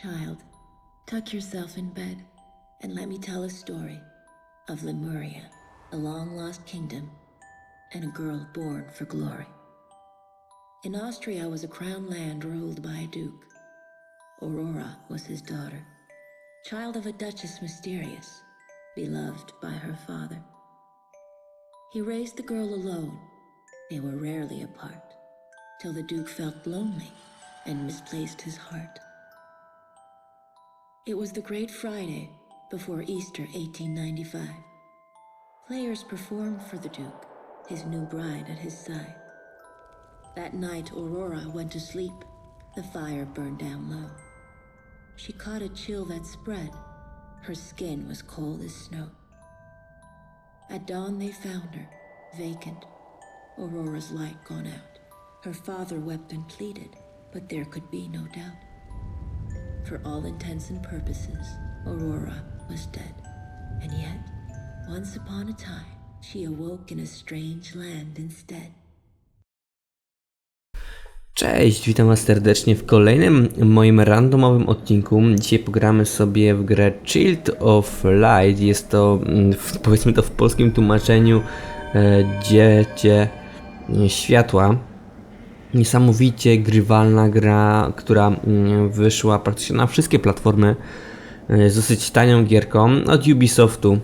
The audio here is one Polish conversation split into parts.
Child, tuck yourself in bed and let me tell a story of Lemuria, a long lost kingdom, and a girl born for glory. In Austria was a crown land ruled by a duke. Aurora was his daughter, child of a duchess mysterious, beloved by her father. He raised the girl alone. They were rarely apart, till the duke felt lonely and misplaced his heart. It was the Great Friday before Easter 1895. Players performed for the Duke, his new bride at his side. That night, Aurora went to sleep. The fire burned down low. She caught a chill that spread. Her skin was cold as snow. At dawn, they found her, vacant, Aurora's light gone out. Her father wept and pleaded, but there could be no doubt. For all intents and purposes, Aurora was dead. And yet, once upon a time, she awoke in a strange land instead. Cześć, witam Was serdecznie w kolejnym moim randomowym odcinku. Dzisiaj pogramy sobie w grę Child of Light. Jest to, mm, powiedzmy to w polskim tłumaczeniu, e, Dziecię Światła. Niesamowicie grywalna gra, która mm, wyszła praktycznie na wszystkie platformy. E, Jest dosyć tanią gierką od Ubisoftu.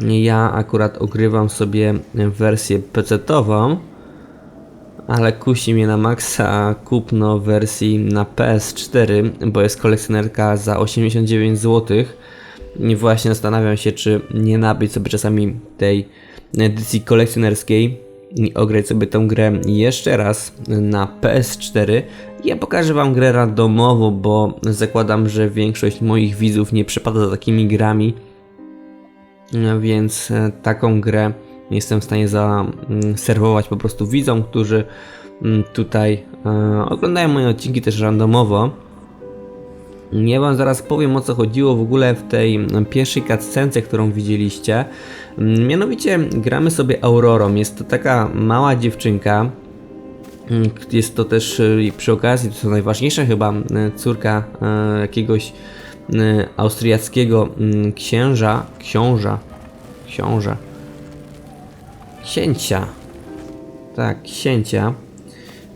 Ja akurat ogrywam sobie wersję PC-tową. Ale kusi mnie na maksa kupno wersji na PS4, bo jest kolekcjonerka za 89 zł. I właśnie zastanawiam się, czy nie nabyć sobie czasami tej edycji kolekcjonerskiej i ograć sobie tę grę jeszcze raz na PS4. Ja pokażę Wam grę randomowo, bo zakładam, że większość moich widzów nie przepada za takimi grami. No więc e, taką grę jestem w stanie zaserwować po prostu widzom, którzy mm, tutaj e, oglądają moje odcinki też randomowo. Ja wam zaraz powiem o co chodziło w ogóle w tej pierwszej cutscence, którą widzieliście. Mm, Mianowicie gramy sobie Aurorą. Jest to taka mała dziewczynka. Mm, Jest to też e, przy okazji, to najważniejsza chyba e, córka e, jakiegoś austriackiego mm, księża, książa, książę, księcia, tak, księcia.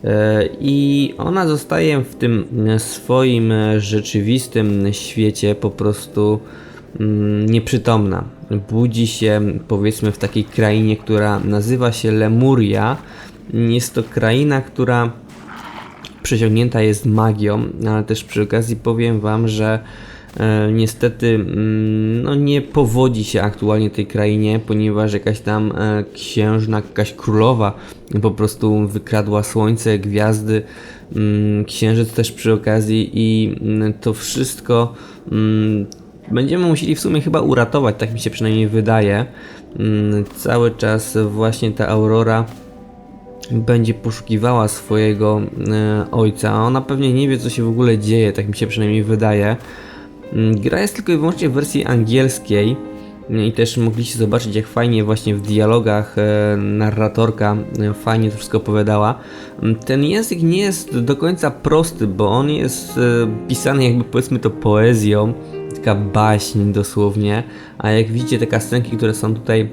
E, I ona zostaje w tym e, swoim e, rzeczywistym świecie po prostu mm, nieprzytomna. Budzi się powiedzmy w takiej krainie, która nazywa się Lemuria. Jest to kraina, która przeciągnięta jest magią, ale też przy okazji powiem Wam, że niestety mm, no, nie powodzi się aktualnie tej krainie, ponieważ jakaś tam e, księżna, jakaś królowa po prostu wykradła słońce, gwiazdy, mm, księżyc też przy okazji i mm, to wszystko będziemy musieli w sumie chyba uratować, tak mi się przynajmniej wydaje. Cały czas właśnie ta Aurora będzie poszukiwała swojego e, ojca. Ona pewnie nie wie, co się w ogóle dzieje, tak mi się przynajmniej wydaje. Mm, Gra jest tylko i wyłącznie w wersji angielskiej. mm, I też mogliście zobaczyć, jak fajnie właśnie w dialogach e, narratorka e, fajnie to wszystko opowiadała. Mm, Ten język nie jest do końca prosty, bo on jest e, pisany jakby powiedzmy to poezją, taka baśń dosłownie. A jak widzicie te kastenki, które są tutaj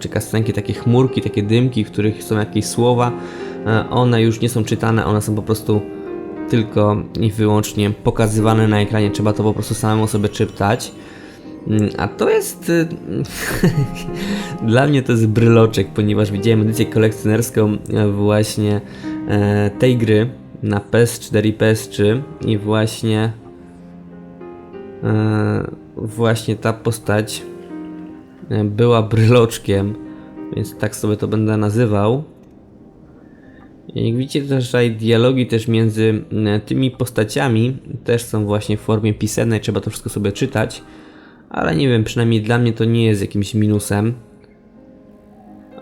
czy kastenki, takie chmurki, takie dymki, w których są jakieś słowa, one już nie są czytane, one są po prostu tylko i wyłącznie pokazywane na ekranie, trzeba to po prostu samemu sobie czytać. Mm, A to jest. y, Dla mnie to jest bryloczek, ponieważ widziałem edycję kolekcjonerską e, właśnie e, tej gry na PS4 i PS3 i właśnie. e, Właśnie ta postać była bryloczkiem, więc tak sobie to będę nazywał. I Jak widzicie też tutaj dialogi też między e, tymi postaciami też są właśnie w formie pisemnej, trzeba to wszystko sobie czytać, ale nie wiem, przynajmniej dla mnie to nie jest jakimś minusem.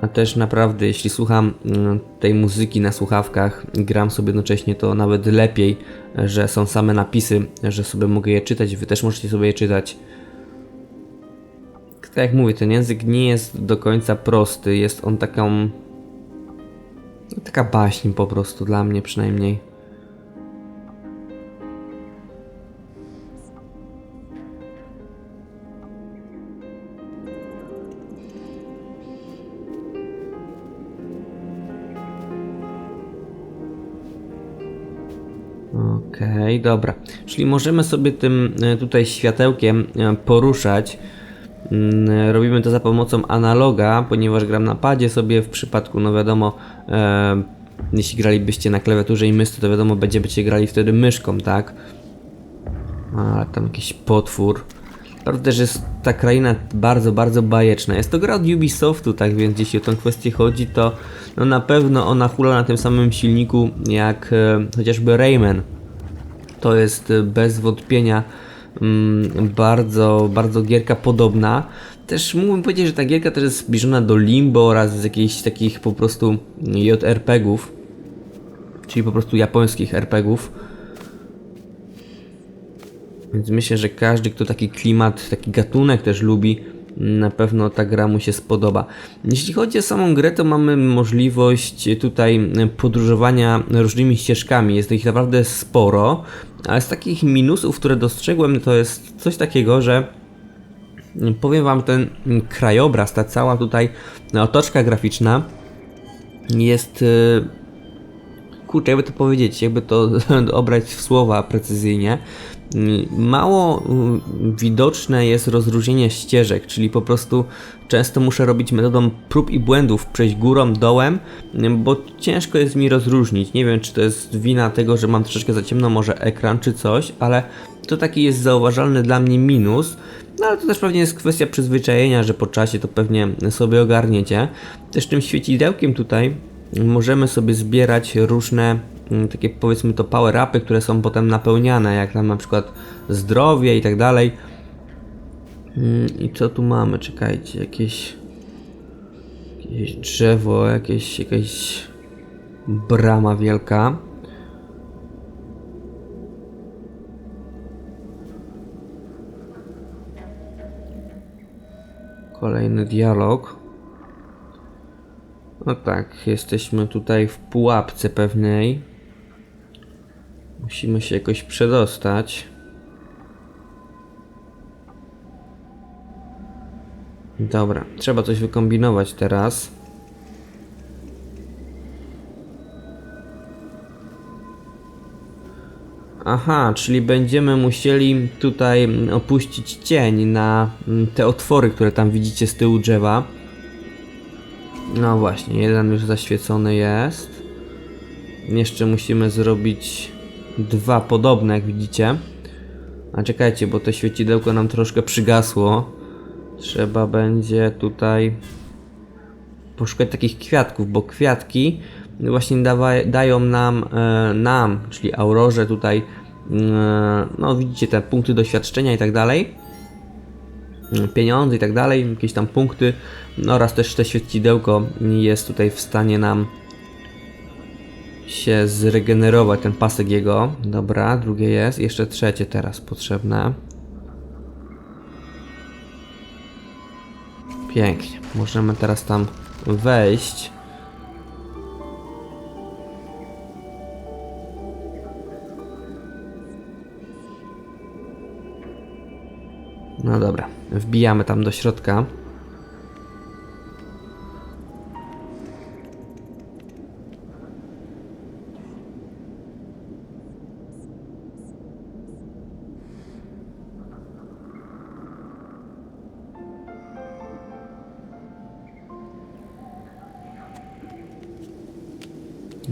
A też naprawdę, jeśli słucham mm, tej muzyki na słuchawkach, gram sobie jednocześnie, to nawet lepiej, że są same napisy, że sobie mogę je czytać, wy też możecie sobie je czytać. Tak jak mówię, ten język nie jest do końca prosty, jest on taką no, taka baśń po prostu, dla mnie przynajmniej. Okej, okay, dobra. Czyli możemy sobie tym e, tutaj światełkiem e, poruszać Mm, Robimy to za pomocą analoga, ponieważ gram na padzie sobie w przypadku, no wiadomo, e, jeśli gralibyście na klawiaturze i myszce, to wiadomo, będziecie grali wtedy myszką, tak? A tam jakiś potwór. Prawda też jest ta kraina bardzo, bardzo bajeczna. Jest to gra od Ubisoftu, tak więc jeśli o tę kwestię chodzi, to no na pewno ona hula na tym samym silniku jak e, chociażby Rayman. To jest e, bez wątpienia bardzo, bardzo gierka podobna. Też mógłbym powiedzieć, że ta gierka też jest zbliżona do Limbo oraz z jakichś takich po prostu JRPG-ów, czyli po prostu japońskich RPGów. Więc myślę, że każdy, kto taki klimat, taki gatunek też lubi, na pewno ta gra mu się spodoba. Jeśli chodzi o samą grę, to mamy możliwość tutaj podróżowania różnymi ścieżkami. Jest ich naprawdę sporo, ale z takich minusów, które dostrzegłem, to jest coś takiego, że powiem wam, ten krajobraz, ta cała tutaj otoczka graficzna jest y, kurczę, jakby to powiedzieć, jakby to obrać w słowa precyzyjnie. Mało mm, widoczne jest rozróżnienie ścieżek, czyli po prostu często muszę robić metodą prób i błędów, przejść górą, dołem, mm, bo ciężko jest mi rozróżnić. Nie wiem, czy to jest wina tego, że mam troszeczkę za ciemno może ekran, czy coś, ale to taki jest zauważalny dla mnie minus. No ale to też pewnie jest kwestia przyzwyczajenia, że po czasie to pewnie sobie ogarniecie. Też tym świecidełkiem tutaj możemy sobie zbierać różne takie powiedzmy to power-upy, które są potem napełniane, jak tam na przykład zdrowie i tak dalej. Mm, I co tu mamy? Czekajcie, jakieś jakieś drzewo, jakieś jakaś brama wielka. Kolejny dialog. No tak, jesteśmy tutaj w pułapce pewnej. Musimy się jakoś przedostać. Dobra, trzeba coś wykombinować teraz. Aha, czyli będziemy musieli tutaj opuścić cień na mm, te otwory, które tam widzicie z tyłu drzewa. No właśnie, jeden już zaświecony jest. Jeszcze musimy zrobić dwa podobne, jak widzicie. A czekajcie, bo to świecidełko nam troszkę przygasło. Trzeba będzie tutaj poszukać takich kwiatków, bo kwiatki właśnie dają nam, e, nam, czyli Aurorze tutaj, e, no widzicie te punkty doświadczenia i tak dalej pieniądze i tak dalej, jakieś tam punkty no oraz też te świecidełko jest tutaj w stanie nam się zregenerować, ten pasek jego. Dobra, drugie jest, jeszcze trzecie teraz potrzebne. Pięknie, możemy teraz tam wejść. No dobra, wbijamy tam do środka.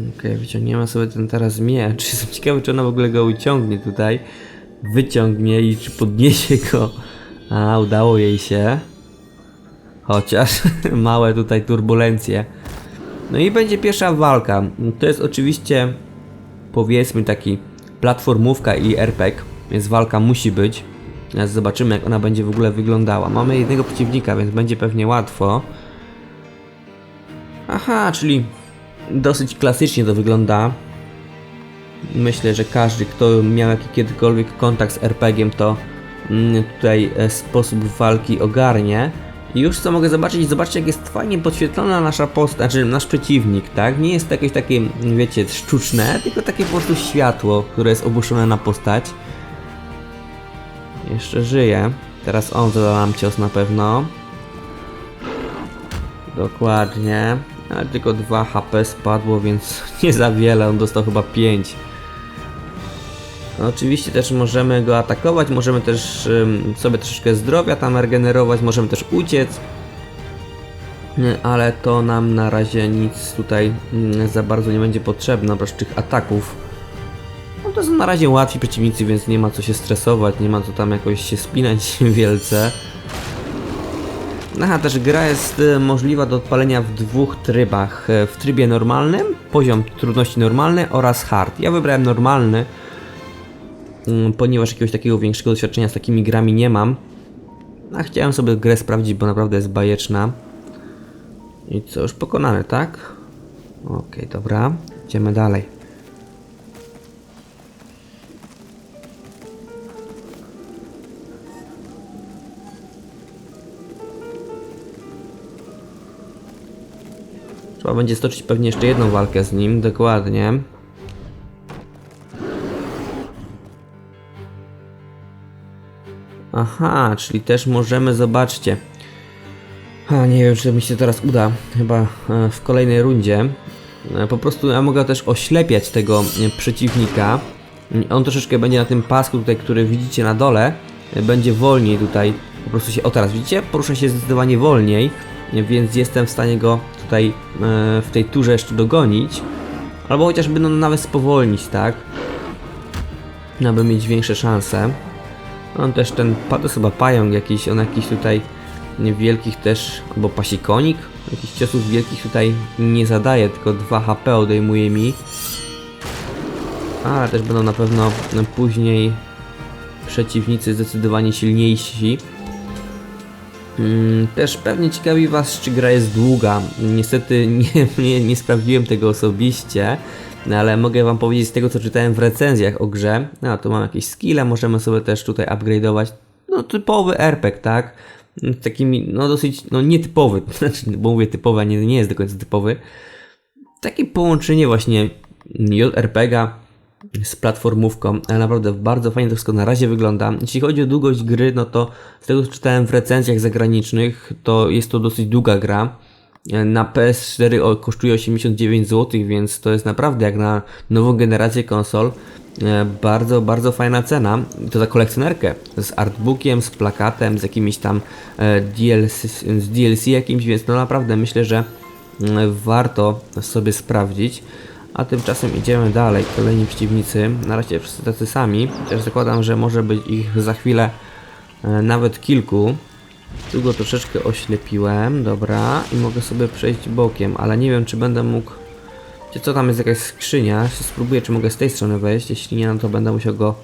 Okej, wyciągniemy sobie ten teraz miecz. Jestem ciekawy, czy ona w ogóle go uciągnie tutaj. Wyciągnie i czy podniesie go. A, udało jej się. Chociaż małe tutaj turbulencje. No i będzie pierwsza walka. To jest oczywiście powiedzmy taki platformówka i RPG, więc walka musi być. Teraz zobaczymy jak ona będzie w ogóle wyglądała. Mamy jednego przeciwnika, więc będzie pewnie łatwo. Aha, czyli dosyć klasycznie to wygląda. Myślę, że każdy, kto miał jakiś kiedykolwiek kontakt z RPG-iem, to mm, tutaj e, sposób walki ogarnie. I już co mogę zobaczyć, zobaczcie jak jest fajnie podświetlona nasza postać, znaczy nasz przeciwnik, tak? Nie jest to jakieś takie, wiecie, sztuczne, tylko takie po prostu światło, które jest obuszone na postać. Jeszcze żyje. Teraz on zada nam cios na pewno. Dokładnie. Ale tylko 2 HP spadło, więc nie za wiele. On dostał chyba 5. Oczywiście też możemy go atakować, możemy też sobie troszeczkę zdrowia tam regenerować, możemy też uciec. Ale to nam na razie nic tutaj mm, za bardzo nie będzie potrzebne, oprócz tych ataków. No to są na razie łatwi przeciwnicy, więc nie ma co się stresować, nie ma co tam jakoś się spinać wielce. Aha, też gra jest e, możliwa do odpalenia w dwóch trybach. E, W trybie normalnym, poziom trudności normalny oraz hard. Ja wybrałem normalny, mm, ponieważ jakiegoś takiego większego doświadczenia z takimi grami nie mam. A chciałem sobie grę sprawdzić, bo naprawdę jest bajeczna. I co, już pokonany, tak? Okej, dobra. Idziemy dalej. Trzeba będzie stoczyć pewnie jeszcze jedną walkę z nim, dokładnie. Aha, czyli też możemy, zobaczcie. A, nie wiem, czy mi się teraz uda. Chyba e, w kolejnej rundzie. E, Po prostu ja mogę też oślepiać tego e, przeciwnika. On troszeczkę będzie na tym pasku tutaj, który widzicie na dole. Będzie wolniej tutaj. Po prostu się, o teraz widzicie? Porusza się zdecydowanie wolniej. Więc jestem w stanie go tutaj e, w tej turze jeszcze dogonić. Albo chociażby no, nawet spowolnić, tak? Aby mieć większe szanse. On też ten, to chyba pająk jakiś, on jakiś tutaj wielkich też, albo pasikonik, jakichś ciosów wielkich tutaj nie zadaje, tylko 2 HP odejmuje mi. Ale też będą na pewno później przeciwnicy zdecydowanie silniejsi. Mm, Też pewnie ciekawi Was, czy gra jest długa. Niestety nie, nie, nie sprawdziłem tego osobiście, no ale mogę Wam powiedzieć z tego, co czytałem w recenzjach o grze. No, tu mam jakieś skille, możemy sobie też tutaj upgrade'ować. No, typowy RPG, tak? Takimi, no dosyć, no nietypowy, znaczy, bo mówię typowy, a nie, nie jest do końca typowy. Takie połączenie właśnie JRPG'a z platformówką, ale naprawdę bardzo fajnie to wszystko na razie wygląda. Jeśli chodzi o długość gry, no to z tego co czytałem w recenzjach zagranicznych, to jest to dosyć długa gra. Na PS4 o- kosztuje 89 zł, więc to jest naprawdę jak na nową generację konsol. e, Bardzo, bardzo fajna cena. To za kolekcjonerkę. Z artbookiem, z plakatem, z jakimiś tam e, DLC, z DLC jakimś, więc no naprawdę myślę, że mm, warto sobie sprawdzić. A tymczasem idziemy dalej. Kolejni przeciwnicy. Na razie wszyscy tacy sami. Chociaż zakładam, że może być ich za chwilę e, nawet kilku. Tu go troszeczkę oślepiłem, dobra, i mogę sobie przejść bokiem, ale nie wiem, czy będę mógł... Wiecie co, tam jest jakaś skrzynia, spróbuję, czy mogę z tej strony wejść, jeśli nie, no to będę musiał go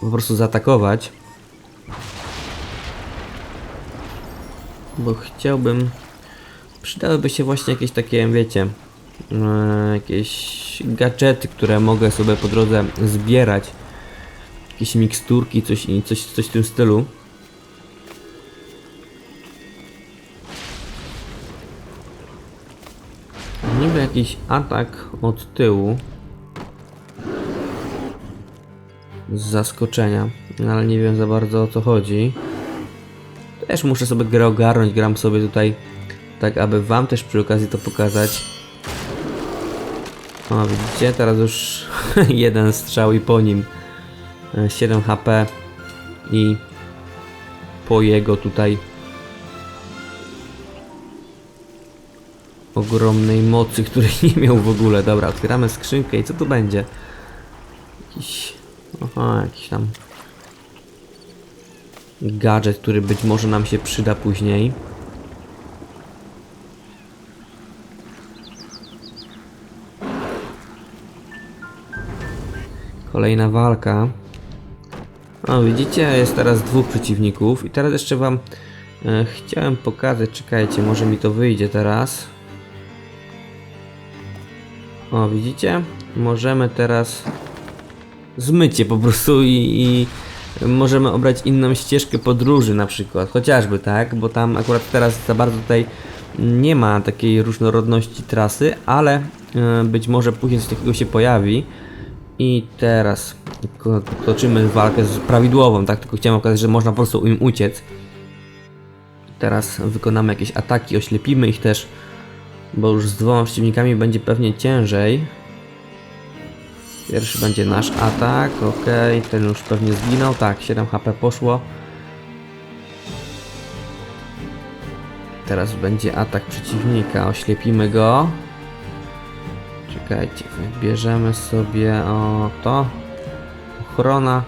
po prostu zaatakować. Bo chciałbym... Przydałyby się właśnie jakieś takie, wiecie, jakieś gadżety, które mogę sobie po drodze zbierać. Jakieś miksturki, coś, coś, coś w tym stylu. Niby jakiś atak od tyłu. Z zaskoczenia, no ale nie wiem za bardzo o co chodzi. Też muszę sobie grę ogarnąć, gram sobie tutaj tak, aby wam też przy okazji to pokazać. O, widzicie? Teraz już jeden strzał i po nim e, 7 HP i po jego tutaj ogromnej mocy, której nie miał w ogóle. Dobra, otwieramy skrzynkę i co tu będzie? Jakiś... Aha, jakiś tam... Gadżet, który być może nam się przyda później. Kolejna walka. O, widzicie, jest teraz dwóch przeciwników i teraz jeszcze wam e, chciałem pokazać, czekajcie, może mi to wyjdzie teraz. O, widzicie? Możemy teraz zmycie po prostu i, i możemy obrać inną ścieżkę podróży na przykład, chociażby tak, bo tam akurat teraz za bardzo tutaj nie ma takiej różnorodności trasy, ale e, być może później coś takiego się pojawi. I teraz toczymy walkę z prawidłową, tak? Tylko chciałem pokazać, że można po prostu im uciec. Teraz wykonamy jakieś ataki, oślepimy ich też, bo już z dwoma przeciwnikami będzie pewnie ciężej. Pierwszy będzie nasz atak, ok, ten już pewnie zginął, tak, 7 HP poszło. Teraz będzie atak przeciwnika, oślepimy go. Czekajcie, bierzemy sobie o to. Ochrona.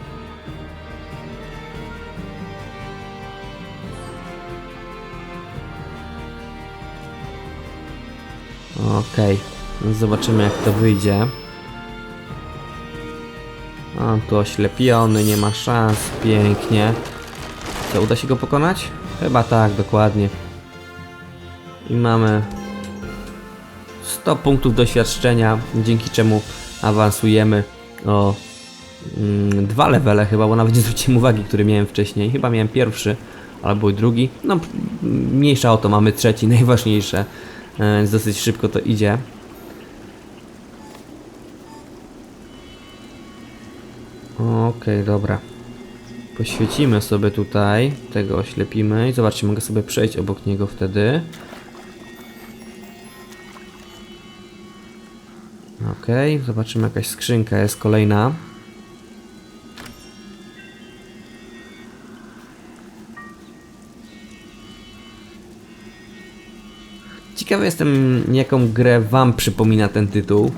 Okej, zobaczymy jak to wyjdzie. On tu oślepiony, nie ma szans, pięknie. Co, uda się go pokonać? Chyba tak, dokładnie. I mamy 100 punktów doświadczenia, dzięki czemu awansujemy o mm, dwa levele chyba, bo nawet nie zwróciłem uwagi, który miałem wcześniej. Chyba miałem pierwszy, albo drugi. No, mniejsza o to, mamy trzeci, najważniejsze. E, Więc dosyć szybko to idzie. Okej, dobra. Poświecimy sobie tutaj, tego oślepimy i zobaczcie, mogę sobie przejść obok niego wtedy. Okej, zobaczymy jakaś skrzynka jest kolejna. Ciekawy jestem, jaką grę Wam przypomina ten tytuł.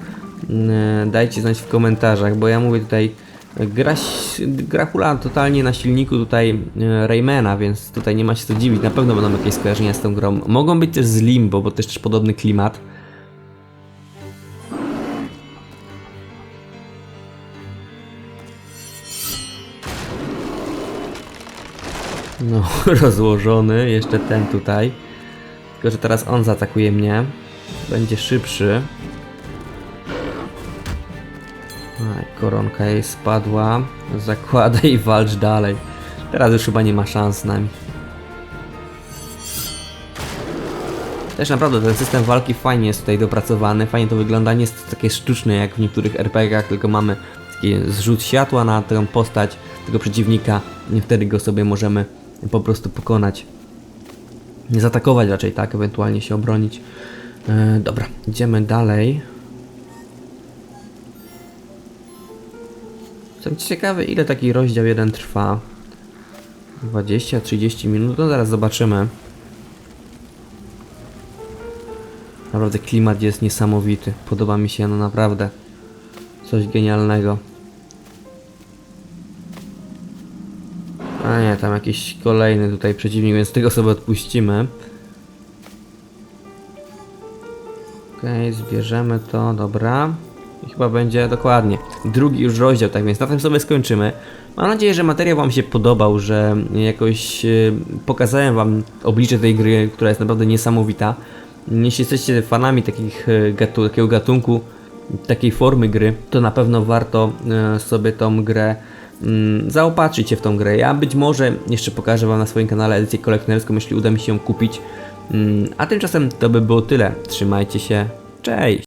E, Dajcie znać w komentarzach, bo ja mówię tutaj. Gra, gra hula totalnie na silniku tutaj e, Raymana, więc tutaj nie ma się co dziwić. Na pewno będą jakieś skojarzenia z tą grą. Mogą być też z Limbo, bo też, też podobny klimat. No, rozłożony. Jeszcze ten tutaj. Tylko, że teraz on zaatakuje mnie. Będzie szybszy. Aj, koronka jej spadła. Zakładaj i walcz dalej. Teraz już chyba nie ma szans z nami. Też naprawdę ten system walki fajnie jest tutaj dopracowany, fajnie to wygląda, nie jest to takie sztuczne jak w niektórych RPGach, tylko mamy taki zrzut światła na tę postać tego przeciwnika i wtedy go sobie możemy po prostu pokonać. Nie zaatakować raczej, tak, ewentualnie się obronić. E, dobra, idziemy dalej. Jestem ciekawy, ile taki rozdział jeden trwa. 20-30 minut, no zaraz zobaczymy. Naprawdę klimat jest niesamowity. Podoba mi się no naprawdę. Coś genialnego. A nie, tam jakiś kolejny tutaj przeciwnik, więc tego sobie odpuścimy. Okej, zbierzemy to, dobra. I chyba będzie dokładnie drugi już rozdział, tak więc na tym sobie skończymy. Mam nadzieję, że materiał Wam się podobał, że jakoś e, pokazałem Wam oblicze tej gry, która jest naprawdę niesamowita. Jeśli jesteście fanami takich, e, gatu, takiego gatunku, takiej formy gry, to na pewno warto e, sobie tą grę zaopatrzyć się w tą grę. Ja być może jeszcze pokażę Wam na swoim kanale edycję kolekcjonerską, jeśli uda mi się ją kupić. Mm, A tymczasem to by było tyle. Trzymajcie się. Cześć!